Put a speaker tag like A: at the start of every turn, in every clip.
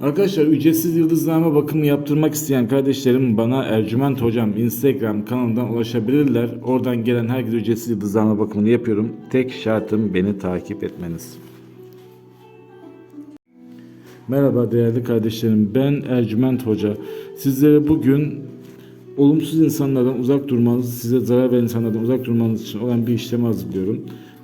A: Arkadaşlar ücretsiz yıldızlama bakımı yaptırmak isteyen kardeşlerim bana Ercüment Hocam Instagram kanalından ulaşabilirler. Oradan gelen herkese ücretsiz yıldızlama bakımını yapıyorum. Tek şartım beni takip etmeniz. Merhaba değerli kardeşlerim ben Ercüment Hoca. Sizlere bugün olumsuz insanlardan uzak durmanız, size zarar veren insanlardan uzak durmanız için olan bir işlemi hazırlıyorum.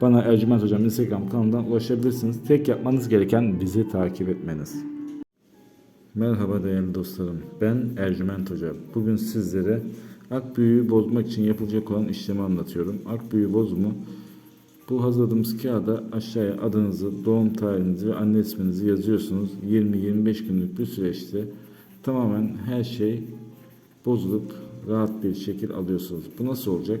A: bana Ercüment Hocam Instagram kanalından ulaşabilirsiniz. Tek yapmanız gereken bizi takip etmeniz. Merhaba değerli dostlarım. Ben Ercüment Hoca. Bugün sizlere ak büyüğü bozmak için yapılacak olan işlemi anlatıyorum. Ak büyü bozumu bu hazırladığımız kağıda aşağıya adınızı, doğum tarihinizi ve anne isminizi yazıyorsunuz. 20-25 günlük bir süreçte tamamen her şey bozulup rahat bir şekil alıyorsunuz. Bu nasıl olacak?